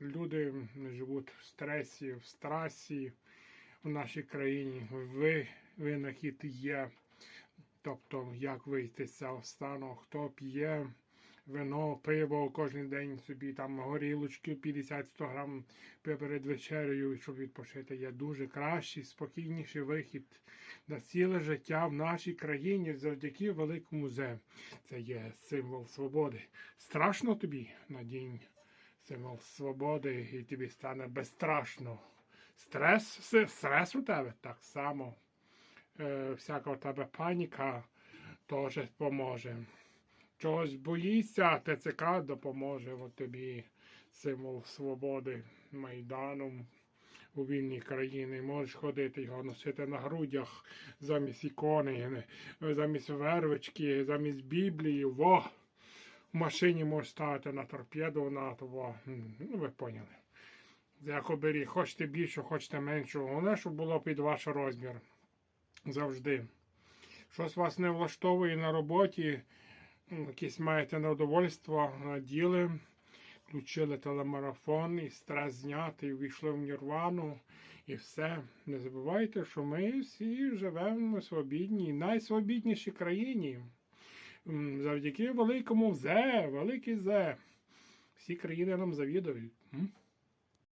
люди живуть в стресі, в страсі в нашій країні. Ви, винахід є. Тобто, як вийти з цього стану, хто п'є вино, пиво кожен день собі там горілочки 50-100 грам перед вечерею, щоб відпочити. Є дуже кращий, спокійніший вихід на ціле життя в нашій країні завдяки великому зе. Це є символ свободи. Страшно тобі надінь символ свободи, і тобі стане безстрашно. Стрес, стрес у тебе так само. Е, всяка у тебе паніка теж поможе. Чогось боїшся, ТЦК допоможе от тобі символ свободи Майдану у вільній країні. Можеш ходити його носити на грудях замість ікони, замість вервички, замість Біблії. Во! В машині можеш ставити на торпеду, на того. Ну, ви поняли. Як оберіть, хочете більше, хочете менше. Головне, щоб було під ваш розмір. Завжди. Щось вас не влаштовує на роботі, якісь маєте неудовольство, наділи, включили телемарафон і стрес знятий, війшли в нірвану і все. Не забувайте, що ми всі живемо в свобідній, найсвобіднішій країні. Завдяки великому зе, великий зе. Всі країни нам завідують.